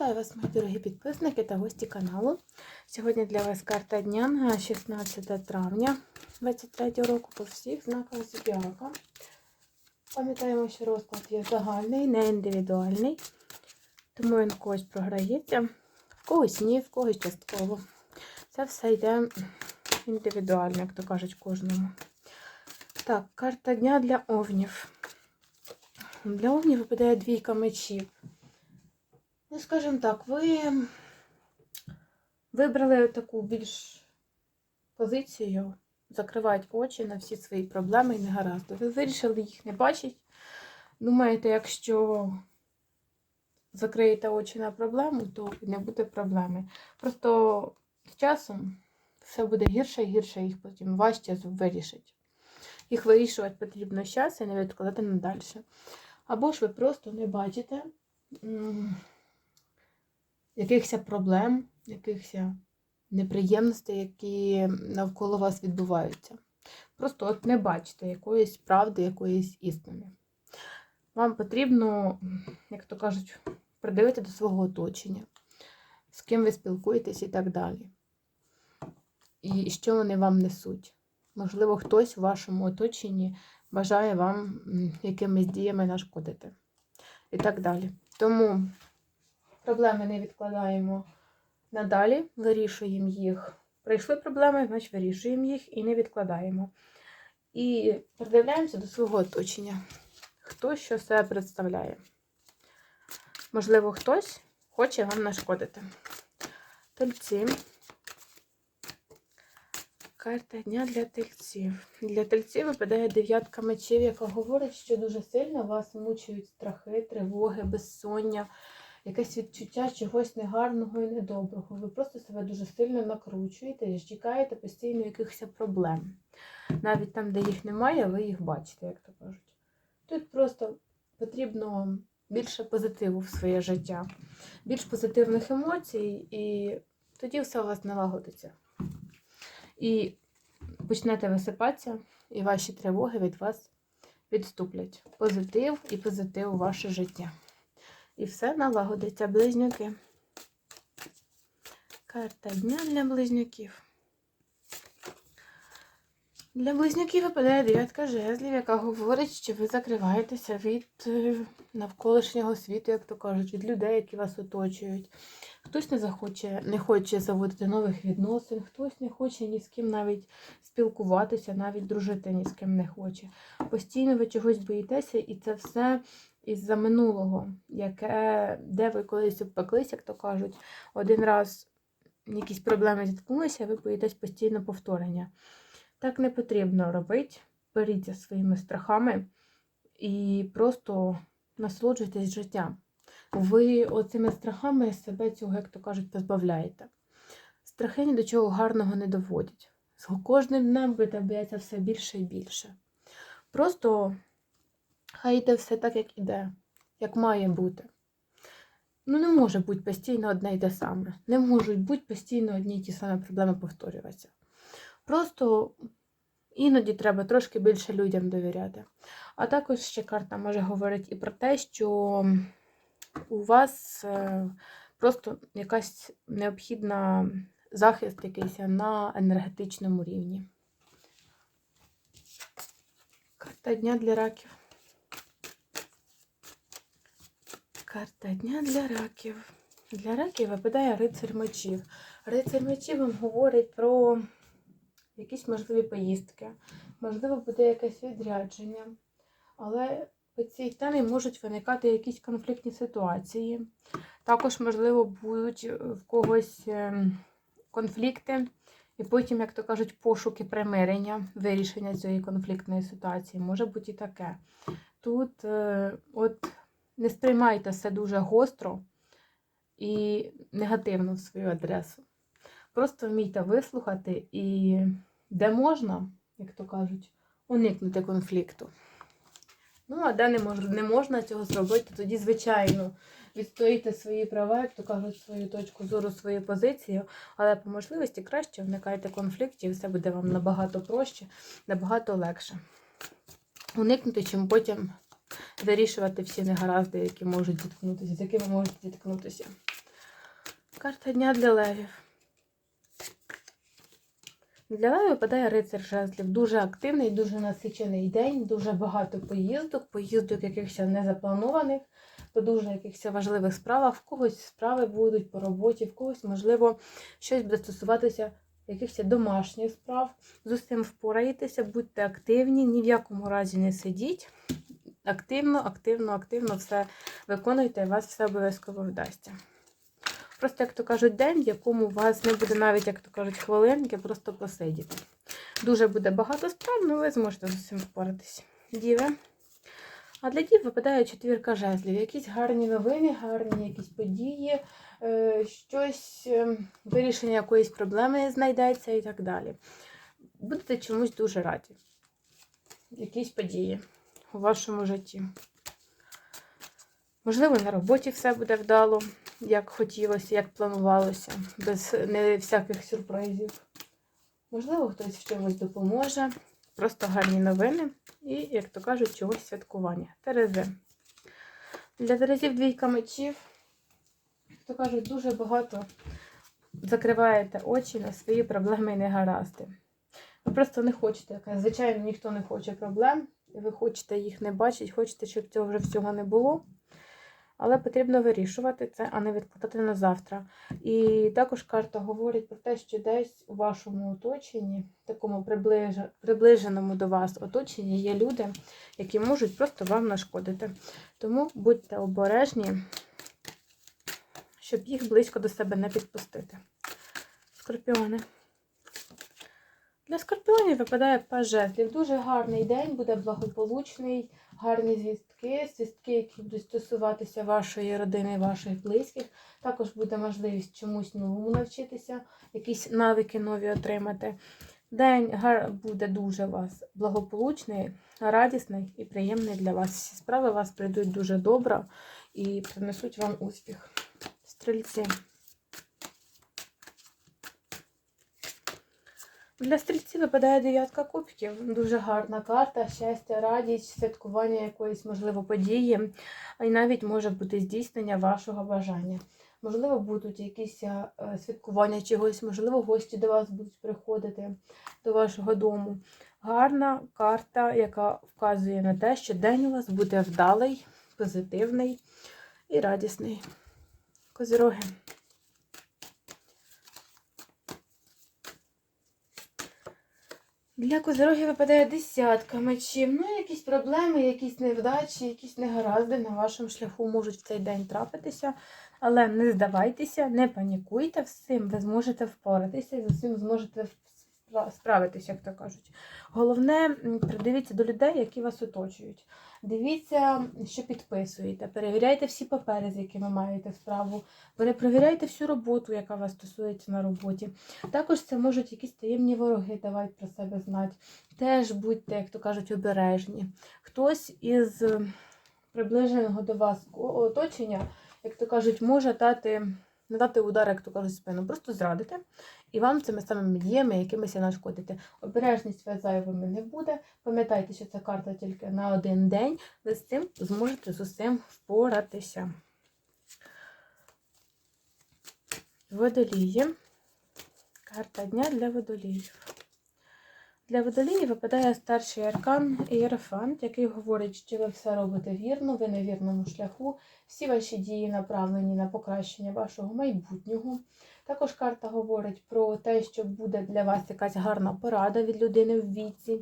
Вітаю вас, мої дорогі підписники та гості каналу. Сьогодні для вас карта дня на 16 травня 2023 року по всіх знаках зодіака. Пам'ятаємо, що розклад є загальний, не індивідуальний, тому він когось програється, в когось ні, в когось частково. Це все йде індивідуально, як то кажуть, кожному. Так, карта дня для овнів. Для овнів випадає двійка мечів. Ну, скажімо так, ви вибрали таку більш позицію, закривають очі на всі свої проблеми і негаразди. Ви вирішили їх не бачити. Думаєте, якщо закриєте очі на проблему, то не буде проблеми. Просто з часом все буде гірше і гірше, їх потім важче вирішити. Їх вирішувати потрібно зараз і не відкладати надалі. Або ж ви просто не бачите якихось проблем, якихось неприємностей, які навколо вас відбуваються. Просто от не бачите якоїсь правди, якоїсь істини. Вам потрібно, як то кажуть, придивити до свого оточення, з ким ви спілкуєтесь і так далі. І що вони вам несуть. Можливо, хтось у вашому оточенні бажає вам якимись діями нашкодити. І так далі. Тому проблеми не відкладаємо надалі, вирішуємо їх. Прийшли проблеми, значить вирішуємо їх і не відкладаємо. І придивляємося до свого оточення. Хто що себе представляє. Можливо, хтось хоче вам нашкодити. Тельці. Карта дня для тельців. Для тельців випадає дев'ятка мечів, яка говорить, що дуже сильно вас мучують страхи, тривоги, безсоння, якесь відчуття чогось негарного і недоброго. Ви просто себе дуже сильно накручуєте і чекаєте постійно якихось проблем. Навіть там, де їх немає, ви їх бачите, як то кажуть. Тут просто потрібно більше позитиву в своє життя, більш позитивних емоцій, і тоді все у вас налагодиться. І почнете висипатися, і ваші тривоги від вас відступлять. Позитив і позитив у ваше життя. І все налагодиться, близнюки. Карта дня для близнюків. Для близнюків випадає дев'ятка жезлів, яка говорить, що ви закриваєтеся від е, навколишнього світу, як то кажуть, від людей, які вас оточують. Хтось не захоче, не хоче заводити нових відносин, хтось не хоче ні з ким навіть спілкуватися, навіть дружити ні з ким не хоче. Постійно ви чогось боїтеся, і це все із-за минулого, яке, де ви колись обпеклись, як то кажуть, один раз якісь проблеми зіткнулися, ви боїтесь постійно повторення. Так не потрібно робити. Беріться своїми страхами і просто насолоджуйтесь життям. Ви оцими страхами себе цього, як то кажуть, позбавляєте. Страхи ні до чого гарного не доводять. З кожним днем будете боятися все більше і більше. Просто хай йде все так, як іде, як має бути. Ну, не може бути постійно одне й те саме. Не можуть бути постійно одні й ті самі проблеми повторюватися. Просто іноді треба трошки більше людям довіряти. А також ще карта може говорити і про те, що у вас е, просто якась необхідна захист якийсь на енергетичному рівні. Карта дня для раків. Карта дня для раків. Для раків випадає рицарь мечів. Рицарь мечів вам говорить про якісь можливі поїздки, можливо, буде якесь відрядження, але по цій темі можуть виникати якісь конфліктні ситуації. Також, можливо, будуть в когось ем, конфлікти, і потім, як то кажуть, пошуки примирення, вирішення цієї конфліктної ситуації. Може бути і таке. Тут е, от не сприймайте все дуже гостро і негативно в свою адресу. Просто вмійте вислухати і де можна, як то кажуть, уникнути конфлікту. Ну, а де не можна, не можна цього зробити, тоді, звичайно, відстоїте свої права, як то кажуть, свою точку зору, свою позицію, але по можливості краще уникайте конфліктів, і все буде вам набагато проще, набагато легше. Уникнути, чим потім вирішувати всі негаразди, які можуть зіткнутися, з якими можуть зіткнутися. Карта дня для левів. Для левів випадає рицар жезлів. Дуже активний, дуже насичений день, дуже багато поїздок, поїздок якихось незапланованих, по дуже якихось важливих справах. В когось справи будуть по роботі, в когось, можливо, щось буде стосуватися якихось домашніх справ. З усім впораєтеся, будьте активні, ні в якому разі не сидіть. Активно, активно, активно все виконуйте, і вас все обов'язково вдасться. Просто, як то кажуть, день, в якому у вас не буде навіть, як то кажуть, хвилинки, просто посидіти. Дуже буде багато справ, але ви зможете з усім впоратися. Діви. А для дів випадає четвірка жезлів. Якісь гарні новини, гарні якісь події, е, щось, е, вирішення якоїсь проблеми знайдеться і так далі. Будете чомусь дуже раді. Якісь події у вашому житті. Можливо, на роботі все буде вдало, як хотілося, як планувалося, без не всяких сюрпризів. Можливо, хтось в чомусь допоможе. Просто гарні новини і, як то кажуть, чогось святкування. Терези. Для Терезів двійка мечів, як то кажуть, дуже багато закриваєте очі на свої проблеми і негаразди. Ви просто не хочете, звичайно, ніхто не хоче проблем, ви хочете їх не бачити, хочете, щоб цього вже всього не було. Але потрібно вирішувати це, а не відкладати на завтра. І також карта говорить про те, що десь у вашому оточенні, такому приближ... приближеному до вас оточенні, є люди, які можуть просто вам нашкодити. Тому будьте обережні, щоб їх близько до себе не підпустити. Скорпіони. Для скорпіонів випадає паж. Дуже гарний день, буде благополучний, гарні звістки, звістки, які будуть стосуватися вашої родини, ваших близьких. Також буде можливість чомусь новому навчитися, якісь навики нові отримати. День буде дуже вас благополучний, радісний і приємний для вас. Всі справи у вас прийдуть дуже добре і принесуть вам успіх. Стрільці. Для стрільців випадає дев'ятка кубків. Дуже гарна карта, щастя, радість, святкування якоїсь, можливо, події, й навіть може бути здійснення вашого бажання. Можливо, будуть якісь е, святкування чогось, можливо, гості до вас будуть приходити до вашого дому. Гарна карта, яка вказує на те, що день у вас буде вдалий, позитивний і радісний. Козироги. Для козирогів випадає десятка мечів. Ну, якісь проблеми, якісь невдачі, якісь негаразди на вашому шляху можуть в цей день трапитися. Але не здавайтеся, не панікуйте, цим ви зможете впоратися і з усім зможете справитися, як то кажуть. Головне, придивіться до людей, які вас оточують. Дивіться, що підписуєте, перевіряйте всі папери, з якими маєте справу, перепровіряйте всю роботу, яка вас стосується на роботі. Також це можуть якісь таємні вороги давати про себе знати. Теж будьте, як то кажуть, обережні. Хтось із приближеного до вас оточення, як то кажуть, може дати, не дати удар, як то кажуть, спину, просто зрадити. І вам цими самими діями якимись нашкодити. Обережність вас зайвими не буде. Пам'ятайте, що ця карта тільки на один день. Ви з цим зможете з усім впоратися. Водолії. Карта дня для водоліїв. Для водоліїв випадає старший аркан Ієрофант, який говорить, що ви все робите вірно, ви на вірному шляху, всі ваші дії направлені на покращення вашого майбутнього. Також карта говорить про те, що буде для вас якась гарна порада від людини в віці.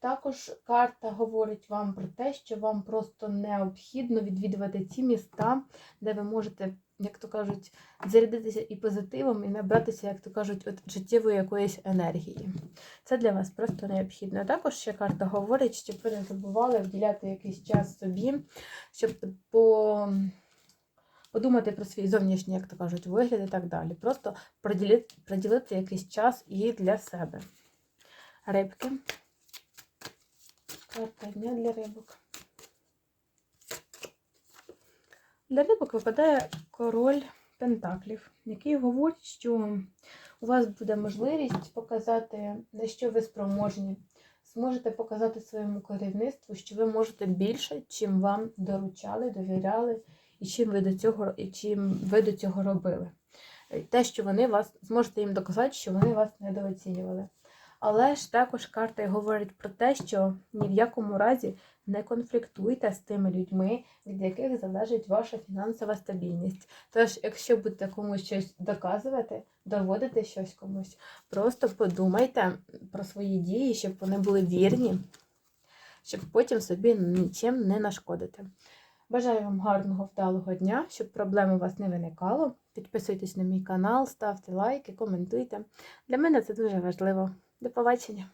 Також карта говорить вам про те, що вам просто необхідно відвідувати ті міста, де ви можете, як то кажуть, зарядитися і позитивом, і набратися, як то кажуть, от життєвої якоїсь енергії. Це для вас просто необхідно. Також ще карта говорить, щоб ви не забували вділяти якийсь час собі, щоб по... подумати про свій зовнішній, як то кажуть, вигляд і так далі. Просто приділити, приділити якийсь час і для себе. Рибки. Карта дня для рибок. Для рибок випадає король Пентаклів, який говорить, що у вас буде можливість показати, на що ви спроможні. Зможете показати своєму керівництву, що ви можете більше, чим вам доручали, довіряли, і чим ви до цього, і чим ви до цього робили. е, те, що вони вас зможете їм доказати, що вони вас недооцінювали. Але ж також карта говорить про те, що ні в якому разі не конфліктуйте з тими людьми, від яких залежить ваша фінансова стабільність. Тож, якщо будете комусь щось доказувати, доводити щось комусь, просто подумайте про свої дії, щоб вони були вірні, щоб потім собі нічим не нашкодити. Бажаю вам гарного вдалого дня, щоб проблем у вас не виникало. Підписуйтесь на мій канал, ставте лайки, коментуйте. Для мене це дуже важливо. До побачення!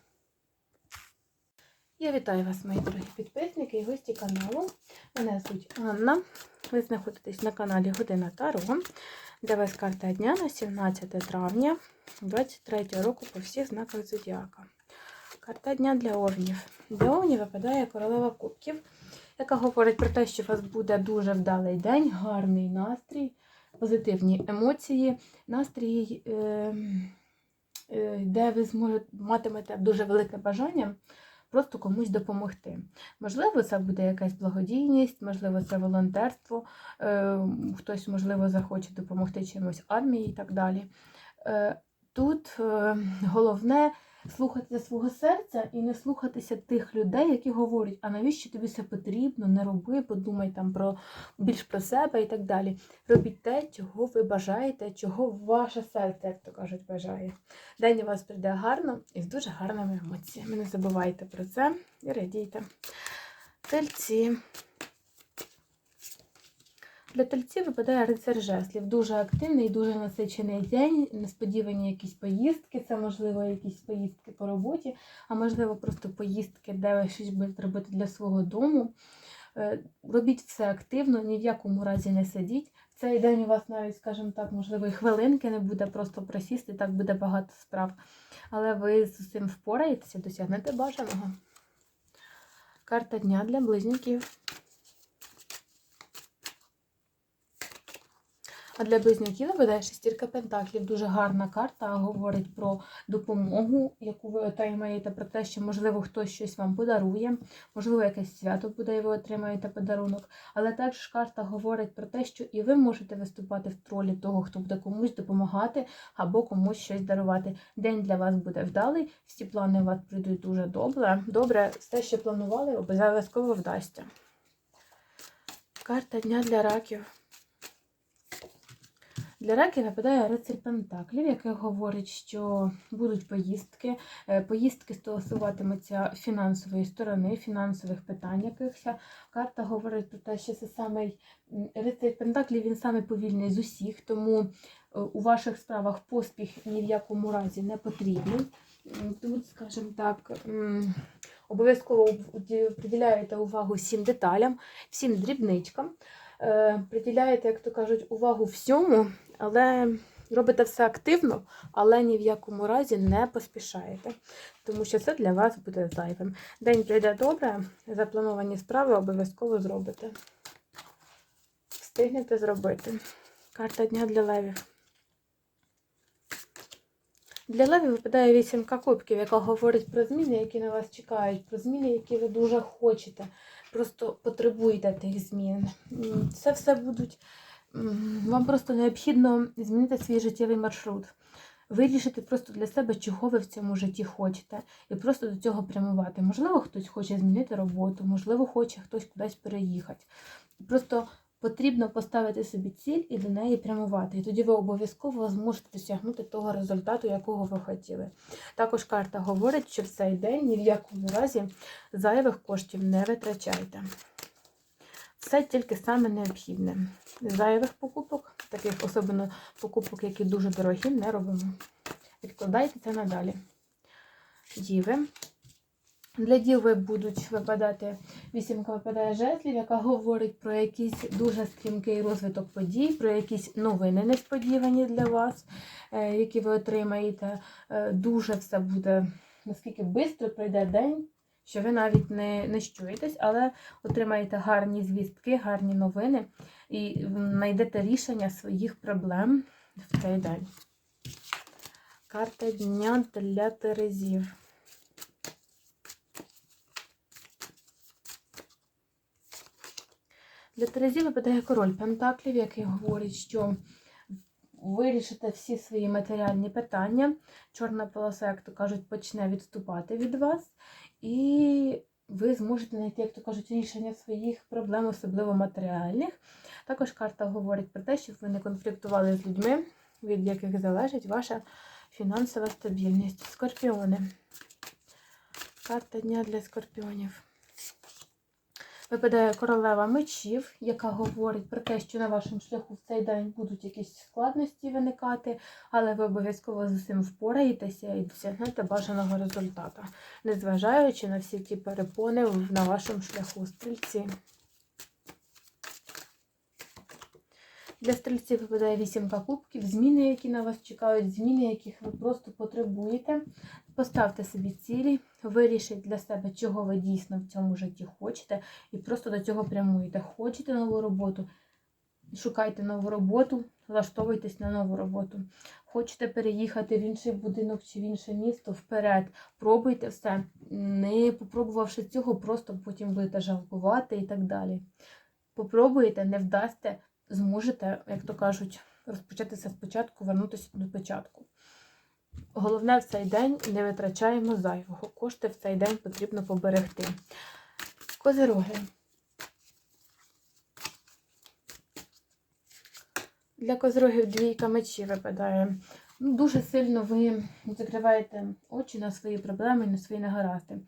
Я вітаю вас, мої дорогі підписники і гості каналу. Мене звуть Анна. Ви знаходитесь на каналі Година Таро. Для вас карта дня на 17 травня 2023 року по всіх знаках Зодіака. Карта дня для овнів. Для овнів випадає королева кубків, яка говорить про те, що у вас буде дуже вдалий день, гарний настрій, позитивні емоції, настрій, е, е, де ви зможете матимете дуже велике бажання просто комусь допомогти. Можливо, це буде якась благодійність, можливо, це волонтерство, е, хтось, можливо, захоче допомогти чимось армії і так далі. Е, Тут е, головне слухати свого серця і не слухатися тих людей, які говорять, а навіщо тобі це потрібно, не роби, подумай там про більш про себе і так далі. Робіть те, чого ви бажаєте, чого ваше серце, як то кажуть, бажає. День у вас прийде гарно і з дуже гарними емоціями. Не забувайте про це і радійте. Тельці. Для тельців випадає рицар жеслів. Дуже активний, дуже насичений день, несподівані якісь поїздки, це можливо якісь поїздки по роботі, а можливо просто поїздки, де ви щось будете робити для свого дому. Е, Робіть все активно, ні в якому разі не сидіть. В цей день у вас навіть, скажімо так, можливо, і хвилинки не буде, просто просісти, так буде багато справ. Але ви з цим впораєтеся, досягнете бажаного. Карта дня для близнюків. А для близнюків випадає шестірка пентаклів. Дуже гарна карта, говорить про допомогу, яку ви отримаєте, про те, що, можливо, хтось щось вам подарує, можливо, якесь свято буде, і ви отримаєте подарунок. Але також карта говорить про те, що і ви можете виступати в тролі того, хто буде комусь допомагати або комусь щось дарувати. День для вас буде вдалий, всі плани у вас прийдуть дуже добре. Добре, все, що планували, обов'язково вдасться. Карта дня для раків. Для раків випадає рицарь Пентаклів, який говорить, що будуть поїздки. Е, Поїздки стосуватимуться фінансової сторони, фінансових питань якихось. Карта говорить про те, що це саме рицарь Пентаклів, він саме повільний з усіх, тому е, у ваших справах поспіх ні в якому разі не потрібний. Тут, скажімо так, обов'язково приділяєте увагу всім деталям, всім дрібничкам. Е, Приділяєте, як то кажуть, увагу всьому, але робите все активно, але ні в якому разі не поспішаєте, тому що це для вас буде зайвим. День прийде добре, заплановані справи обов'язково зробите. Встигнете зробити. Карта дня для левів. Для левів випадає вісімка кубків, яка говорить про зміни, які на вас чекають, про зміни, які ви дуже хочете. Просто потребуєте тих змін. Це все будуть. Вам просто необхідно змінити свій життєвий маршрут. Вирішити просто для себе, чого ви в цьому житті хочете, і просто до цього прямувати. Можливо, хтось хоче змінити роботу, можливо, хоче хтось кудись переїхати. Просто потрібно поставити собі ціль і до неї прямувати. І тоді ви обов'язково зможете досягнути того результату, якого ви хотіли. Також карта говорить, що в цей день ні в якому разі зайвих коштів не витрачайте. Все тільки саме необхідне. Зайвих покупок, таких особливо покупок, які дуже дорогі, не робимо. Відкладайте це надалі. Діви. Для діви будуть випадати вісімка випадає жезлів, яка говорить про якийсь дуже стрімкий розвиток подій, про якісь новини несподівані для вас, е, які ви отримаєте. Е, Дуже все буде, наскільки швидко пройде день, що ви навіть не, не щуєтесь, але отримаєте гарні звістки, гарні новини і знайдете рішення своїх проблем в цей день. Карта дня для Терезів. Для Терезі випадає король Пентаклів, який говорить, що вирішите всі свої матеріальні питання. Чорна полоса, як то кажуть, почне відступати від вас, і ви зможете знайти, як то кажуть, рішення своїх проблем, особливо матеріальних. Також карта говорить про те, щоб ви не конфліктували з людьми, від яких залежить ваша фінансова стабільність. Скорпіони. Карта дня для скорпіонів. Випадає королева мечів, яка говорить про те, що на вашому шляху в цей день будуть якісь складності виникати, але ви обов'язково з усім впораєтеся і досягнете бажаного результату, незважаючи на всі ті перепони на вашому шляху стрільці. Для стрільців випадає вісімка кубків, зміни, які на вас чекають, зміни, яких ви просто потребуєте. Поставте собі цілі, вирішіть для себе, чого ви дійсно в цьому житті хочете, і просто до цього прямуєте. Хочете нову роботу, шукайте нову роботу, влаштовуйтесь на нову роботу. Хочете переїхати в інший будинок чи в інше місто вперед. Пробуйте все. Не попробувавши цього, просто потім будете жалкувати і так далі. Попробуєте, не вдасте, зможете, як то кажуть, розпочатися спочатку, вернутися до початку. Головне в цей день не витрачаємо зайвого. Кошти в цей день потрібно поберегти. Козироги. Для козирогів двійка мечів випадає. Ну, Дуже сильно ви закриваєте очі на свої проблеми, на свої негаразди.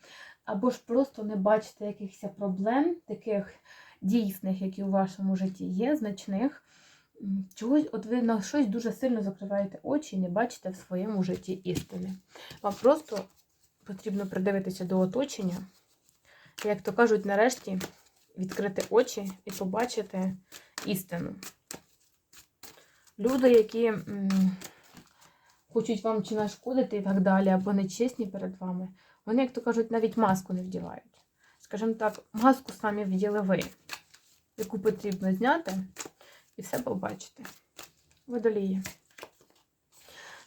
Або ж просто не бачите якихось проблем, таких дійсних, які у вашому житті є, значних. Чогось, от ви на щось дуже сильно закриваєте очі і не бачите в своєму житті істини. Вам просто потрібно придивитися до оточення, як то кажуть, нарешті відкрити очі і побачити істину. Люди, які м, хочуть вам чи нашкодити і так далі, або нечесні перед вами, вони, як то кажуть, навіть маску не вдівають. Скажімо так, маску самі вділи ви, яку потрібно зняти все побачити. Водолії.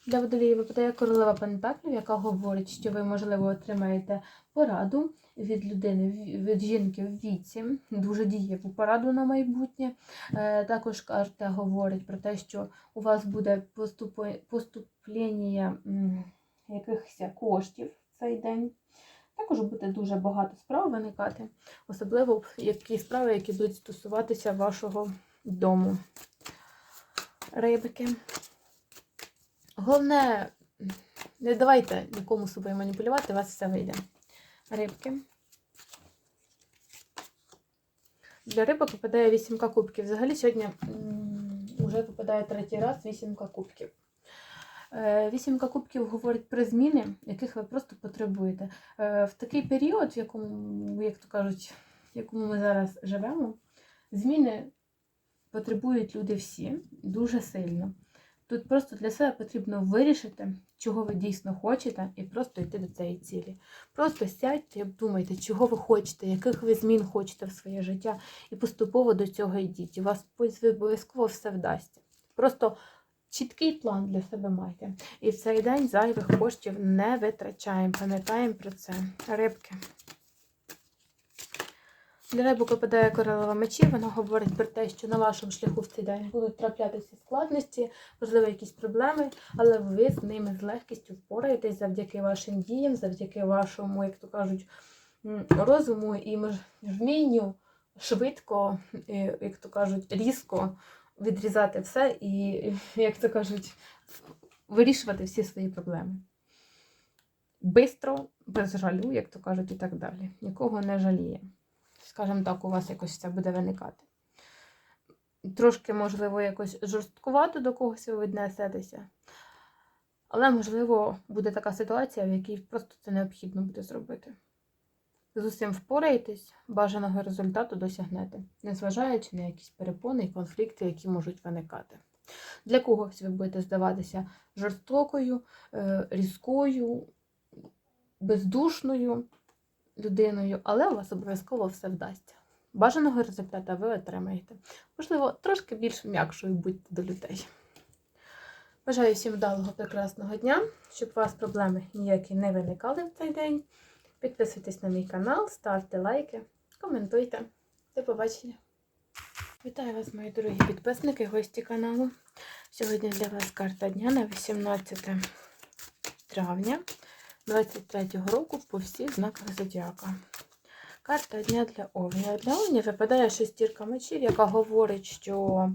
Для водолії випадає королева Пентаклів, яка говорить, що ви, можливо, отримаєте пораду від людини, від жінки в віці, дуже дієву пораду на майбутнє. Е, Також карта говорить про те, що у вас буде поступлення якихось коштів в цей день. Також буде дуже багато справ виникати, особливо які справи, які будуть стосуватися вашого дому. Рибики. Головне, не давайте нікому собою маніпулювати, у вас все вийде. Рибки. Для рибок випадає вісімка кубків. Взагалі сьогодні вже випадає третій раз вісімка кубків. Е, Вісімка кубків говорить про зміни, яких ви просто потребуєте. Е, В такий період, в якому, як то кажуть, в якому ми зараз живемо, зміни потребують люди всі дуже сильно. Тут просто для себе потрібно вирішити, чого ви дійсно хочете, і просто йти до цієї цілі. Просто сядьте і обдумайте, чого ви хочете, яких ви змін хочете в своє життя, і поступово до цього йдіть. У вас обов'язково все вдасться. Просто чіткий план для себе майте. І в цей день зайвих коштів не витрачаємо. Пам'ятаємо про це. Рибки. Для рибок випадає королева мечів, вона говорить про те, що на вашому шляху в цей день будуть траплятися складності, можливо, якісь проблеми, але ви з ними з легкістю впораєтесь завдяки вашим діям, завдяки вашому, як то кажуть, розуму і вмінню швидко, як то кажуть, різко відрізати все і, як то кажуть, вирішувати всі свої проблеми. Бистро, без жалю, як то кажуть, і так далі. Нікого не жаліє скажімо так, у вас якось це буде виникати. Трошки, можливо, якось жорсткувато до когось ви віднесетеся. Але, можливо, буде така ситуація, в якій просто це необхідно буде зробити. З усім впораєтесь, бажаного результату досягнете, незважаючи на якісь перепони і конфлікти, які можуть виникати. Для когось ви будете здаватися жорстокою, е, різкою, бездушною людиною, але у вас обов'язково все вдасться. Бажаного результату ви отримаєте. Можливо, трошки більш м'якшою будьте до людей. Бажаю всім вдалого, прекрасного дня, щоб у вас проблеми ніякі не виникали в цей день. Підписуйтесь на мій канал, ставте лайки, коментуйте. До побачення! Вітаю вас, мої дорогі підписники, гості каналу. Сьогодні для вас карта дня на 18 травня 23 року по всіх знаках зодіака. Карта дня для Овня. Для Овня випадає шестірка мечів, яка говорить, що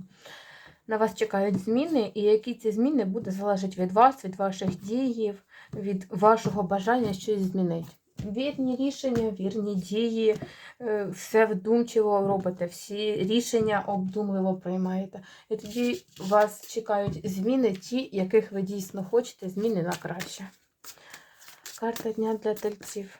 на вас чекають зміни, і які ці зміни буде залежати від вас, від ваших діїв, від вашого бажання щось змінити. Вірні рішення, вірні дії, е, все вдумчиво робите, всі рішення обдумливо приймаєте. І тоді вас чекають зміни, ті, яких ви дійсно хочете, зміни на краще. Карта дня для тельців.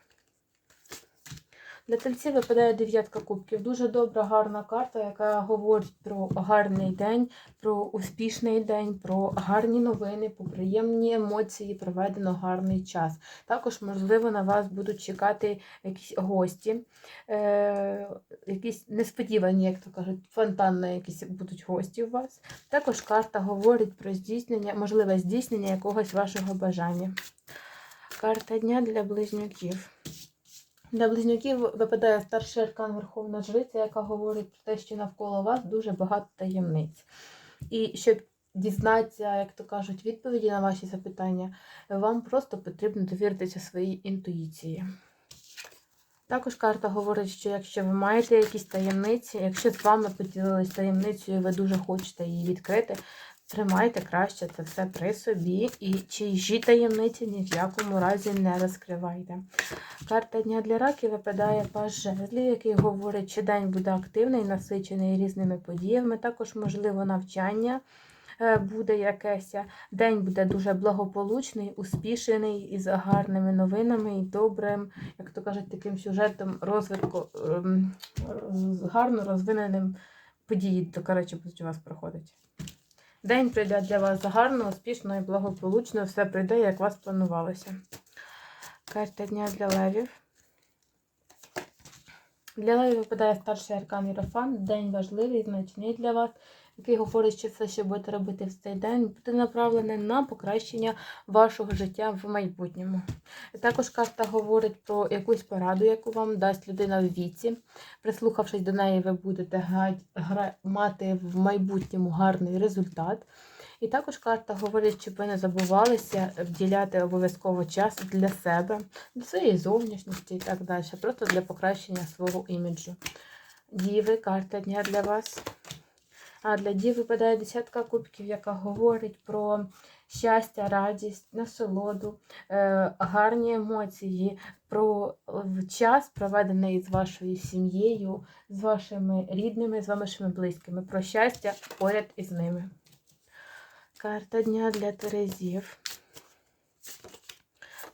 Для тельців випадає дев'ятка кубків. Дуже добра, гарна карта, яка говорить про гарний день, про успішний день, про гарні новини, про приємні емоції, проведено гарний час. Також, можливо, на вас будуть чекати якісь гості, е- якісь несподівані, як то кажуть, фонтанні якісь будуть гості у вас. Також карта говорить про здійснення, можливе здійснення якогось вашого бажання. Карта дня для близнюків. Для близнюків випадає старший аркан Верховна Жриця, яка говорить про те, що навколо вас дуже багато таємниць. І щоб дізнатися, як то кажуть, відповіді на ваші запитання, вам просто потрібно довіритися своїй інтуїції. Також карта говорить, що якщо ви маєте якісь таємниці, якщо з вами поділились таємницею, і ви дуже хочете її відкрити, тримайте краще це все при собі і чиїжі таємниці ні в якому разі не розкривайте. Карта дня для раків випадає паж жезлів, який говорить, що день буде активний, насичений різними подіями. Також, можливо, навчання е, буде якесь. День буде дуже благополучний, успішений, із гарними новинами і добрим, як то кажуть, таким сюжетом розвитку, ем, гарно розвиненим події, то, коротше, у вас проходить. День прийде для вас гарно, успішно і благополучно. Все прийде, як вас планувалося. Карта дня для левів. Для левів випадає старший аркан Єрофан. День важливий, значний для вас, який говорить, що все, що будете робити в цей день, буде направлене на покращення вашого життя в майбутньому. Також карта говорить про якусь пораду, яку вам дасть людина в віці. Прислухавшись до неї, ви будете мати в майбутньому гарний результат. І також карта говорить, щоб ви не забувалися вділяти обов'язково час для себе, для своєї зовнішності і так далі, просто для покращення свого іміджу. Діви, карта дня для вас. А для дів випадає десятка кубків, яка говорить про щастя, радість, насолоду, е, гарні емоції, про час, проведений з вашою сім'єю, з вашими рідними, з вашими близькими, про щастя поряд із ними. Карта дня для Терезів.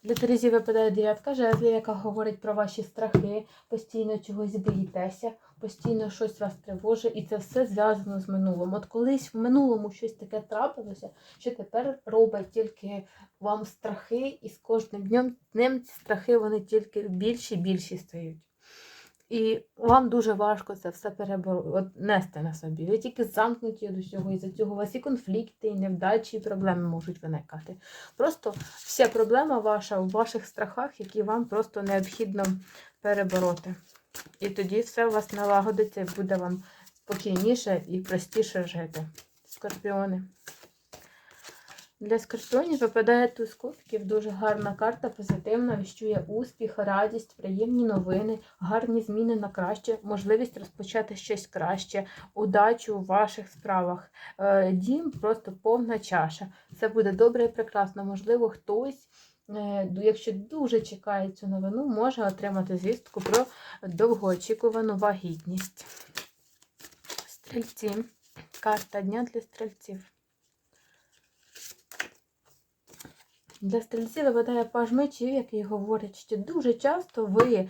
Для Терезів випадає дев'ятка жезлів, яка говорить про ваші страхи, постійно чогось боїтеся, постійно щось вас тривожить, і це все зв'язано з минулим. От колись в минулому щось таке трапилося, що тепер робить тільки вам страхи, і з кожним днем днем ці страхи вони тільки більші і більші стають. І вам дуже важко це все перебор... нести на собі. Ви тільки замкнуті до всього, і за цього у вас і конфлікти, і невдачі, і проблеми можуть виникати. Просто вся проблема ваша у ваших страхах, які вам просто необхідно перебороти. І тоді все у вас налагодиться і буде вам спокійніше і простіше жити. Скорпіони. Для скорпіонів випадає туз кубків, дуже гарна карта, позитивна, віщує успіх, радість, приємні новини, гарні зміни на краще, можливість розпочати щось краще, удачу у ваших справах. Е, Дім просто повна чаша. Все буде добре і прекрасно. Можливо, хтось, якщо дуже чекає цю новину, може отримати звістку про довгоочікувану вагітність. Стрільці. Карта дня для стрільців. Для стрільців випадає паж мечів, який говорить, що дуже часто ви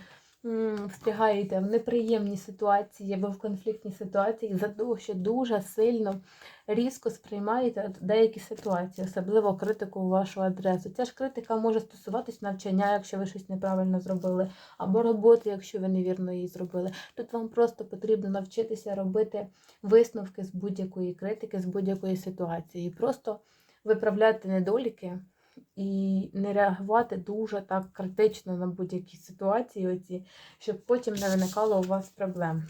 встигаєте в неприємні ситуації або в конфліктні ситуації за того, що дуже сильно різко сприймаєте деякі ситуації, особливо критику у вашу адресу. Ця ж критика може стосуватись навчання, якщо ви щось неправильно зробили, або роботи, якщо ви невірно її зробили. Тут вам просто потрібно навчитися робити висновки з будь-якої критики, з будь-якої ситуації. Просто виправляти недоліки і не реагувати дуже так критично на будь-які ситуації, оці, щоб потім не виникало у вас проблем.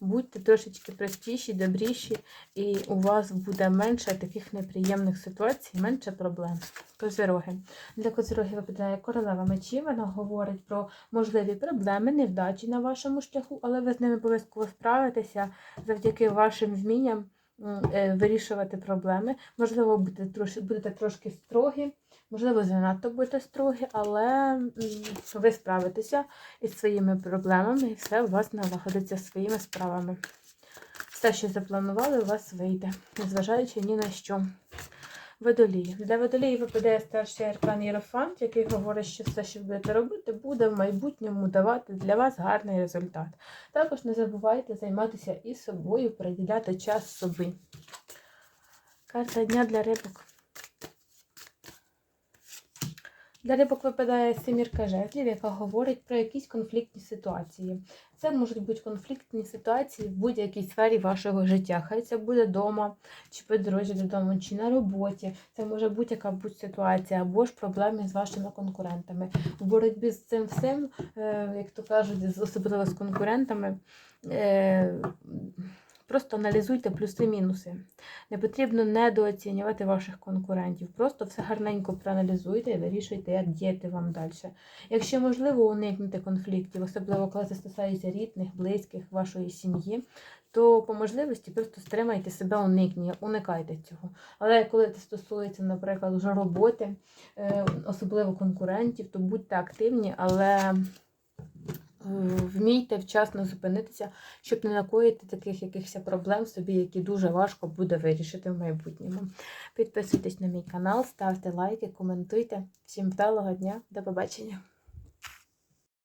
будьте трошечки простіші, добріші, і у вас буде менше таких неприємних ситуацій, менше проблем. Козироги. Для козирогів випадає королева мечів. Вона говорить про можливі проблеми, невдачі на вашому шляху, але ви з ними обов'язково справитеся завдяки вашим вмінням вирішувати проблеми. Можливо, будете будете трошки строгі, можливо, занадто будете строгі, але ви справитеся із своїми проблемами, і все у вас налагодиться своїми справами. Все, що запланували, у вас вийде, незважаючи ні на що. Водолії. Для водолії випадає старший аркан Єрофант, який говорить, що все, що будете робити, буде в майбутньому давати для вас гарний результат. Також не забувайте займатися і собою, приділяти час собі. Карта дня для рибок. Для рибок випадає семірка жезлів, яка говорить про якісь конфліктні ситуації. Це можуть бути конфліктні ситуації в будь-якій сфері вашого життя. Хай це буде вдома, чи по дорозі додому, чи на роботі. Це може бути яка будь ситуація, або ж проблеми з вашими конкурентами. В боротьбі з цим всім, е, як то кажуть, особливо з конкурентами. Просто аналізуйте плюси-мінуси. Не потрібно недооцінювати ваших конкурентів. Просто все гарненько проаналізуйте і вирішуйте, як діяти вам далі. Якщо можливо уникнути конфліктів, особливо коли це стосується рідних, близьких, вашої сім'ї, то по можливості просто стримайте себе уникнення, уникайте цього. Але коли це стосується, наприклад, вже роботи, е, особливо конкурентів, то будьте активні, але вмійте вчасно зупинитися, щоб не накоїти таких якихось проблем собі, які дуже важко буде вирішити в майбутньому. Підписуйтесь на мій канал, ставте лайки, коментуйте. Всім вдалого дня, до побачення!